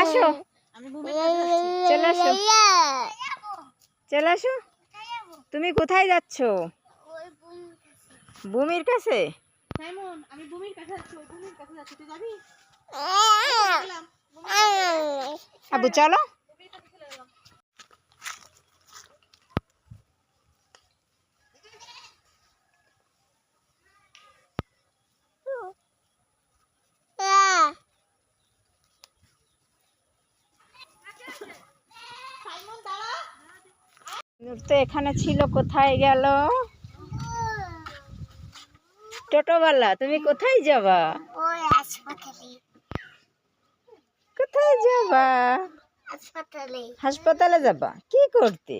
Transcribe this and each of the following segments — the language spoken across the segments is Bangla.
আসো। চলে আসো। চলে আসো। তুমি কোথায় যাচ্ছ? বুমির কাছে? আবু আমি ভূমির কাছে যাচ্ছি ওই ভূমির কাছে যাচ্ছি তুই যাবি গেলাম আবু চলো ভূমির কাছে চলে গেলাম সাইমন দাঁড়া নূর তো এখানে ছিল কোথায় গেল? টোটোওয়ালা তুমি কোথায় যাবা? কোথায় যাবা? হাসপাতালে। হাসপাতালে যাবা? কি করতে?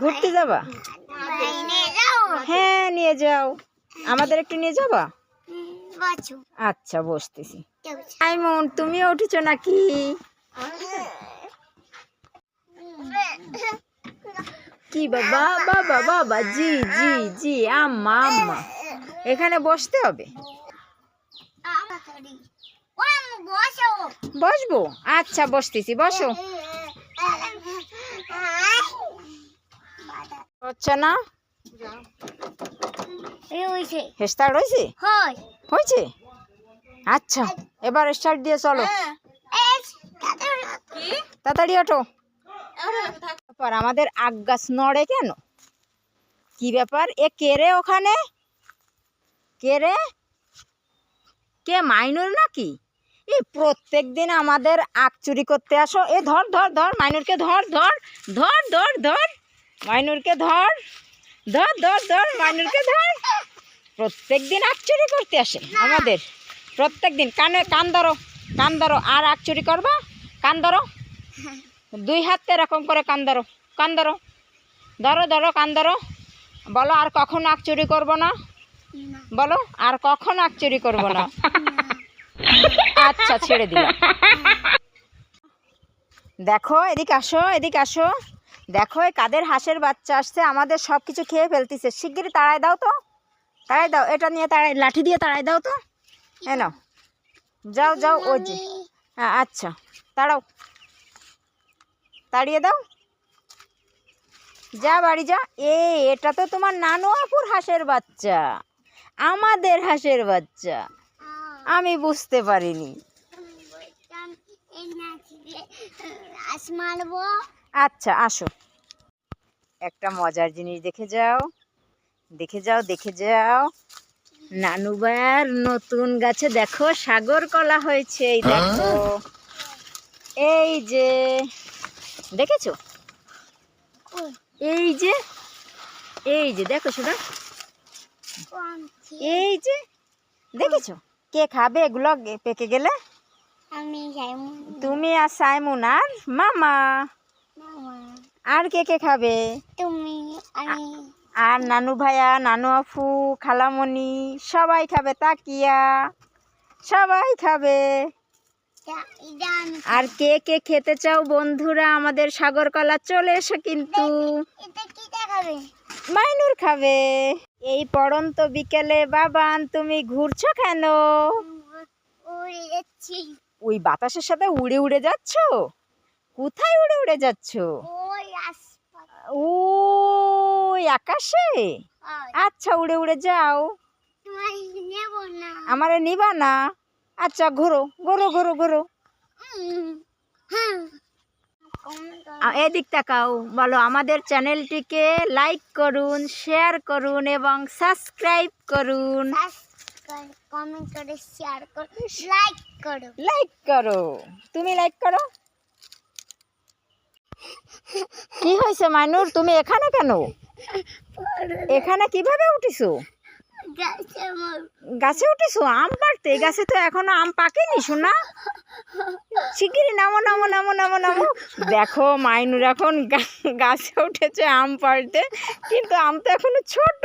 ঘুরতে যাবা? হ্যাঁ নিয়ে যাও। আমাদের একটু নিয়ে যাবা? আচ্ছা বসতেছি। সাইমন তুমিও উঠেছো নাকি? কি বাবা বাবা বাবা জি জি জি আম্মা আম্মা। এখানে বসতে হবে। বসবো? আচ্ছা বসতেছি বসো। হচ্ছে না? এই হয়েছে? হেস্তার রয়েছে হয় হয়েছে? আচ্ছা এবার স্টার্ট দিয়ে চলো। তাড়াতাড়ি ওঠো ব্যাপার। আমাদের আগ গাছ নড়ে কেন? কি ব্যাপার? এ কে রে ওখানে? কে রে? কে মাইনুর নাকি? এই প্রত্যেক দিন আমাদের আখ চুরি করতে আসো। এ ধর ধর ধর মাইনুরকে ধর ধর ধর ধর ধর মাইনুরকে ধর ধর ধর ধর মাইনুরকে ধর। প্রত্যেক দিন আখ চুরি করতে আসে আমাদের। প্রত্যেক দিন। কানে কান ধরো কান ধরো। আর আখ চুরি করবা? কান ধরো। দুই হাতে এরকম করে কান ধরো কান ধরো। ধরো ধরো, কান ধরো। বলো, আর কখনো আখ চুরি করব না? বলো, আর কখনো আখ চুরি করব না? আচ্ছা ছেড়ে দিলাম। দেখো, এদিকে আসো এদিকে আসো। দেখো কাদের হাঁসের বাচ্চা আসছে। আমাদের সব কিছু খেয়ে ফেলতেছে। শিগগিরই তাড়াই দাও তো। তাড়াই দাও, এটা নিয়ে তাড়াই, লাঠি দিয়ে তাড়াই দাও তো। এ নাও। যাও যাও, ওই যে। হ্যাঁ আচ্ছা। তাড়াও তাড়িয়ে দাও। যা বাড়ি যা। এ এটা তো তোমার নানু আপুর হাঁসের বাচ্চা। আমাদের হাঁসের বাচ্চা। আমি বুঝতে পারিনি। আচ্ছা আসো। একটা মজার জিনিস দেখে যাও। দেখে যাও দেখে যাও। নানুবার নতুন গাছে দেখো সাগর কলা হয়েছে এই দেখো। এই যে দেখেছ? এই যে এই যে দেখো শোনা এই যে দেখেছ? কে খাবে এগুলো পেকে গেলে? আমি তুমি আর সাইমুন আর মামা। আর কে কে খাবে? তুমি আর নানু ভাইয়া নানু আফু খালামণি সবাই খাবে তাকিয়া। সবাই খাবে। আর কে কে খেতে চাও বন্ধুরা আমাদের সাগর কলা চলে এসো কিন্তু। মাইনুর খাবে। এই পড়ন্ত বিকেলে বাবান তুমি ঘুরছো কেন? ওই বাতাসের সাথে উড়ে উড়ে যাচ্ছ? কোথায় উড়ে উড়ে যাচ্ছ? ওই আকাশে? আচ্ছা উড়ে উড়ে যাও। আমারে নিবা না? আচ্ছা ঘোরো ঘোরো ঘোরো ঘোরো। এদিক তাকাও বলো আমাদের চ্যানেলটিকে লাইক করুন শেয়ার করুন এবং সাবস্ক্রাইব করুন। কমেন্ট করে শেয়ার লাইক করো লাইক করো। তুমি লাইক করো? কি হয়েছে মাইনুর তুমি এখানে কেন? এখানে কীভাবে উঠিছো? গাছে উঠেছো? আম পাড়তে? গাছে তো এখনও আম পাকেনি শোনা শিগগিরি নামো নামো নামো নামো নামো। দেখো, মাইনুর এখন গাছে উঠেছে আম পাড়তে, কিন্তু আম তো এখনও ছোট।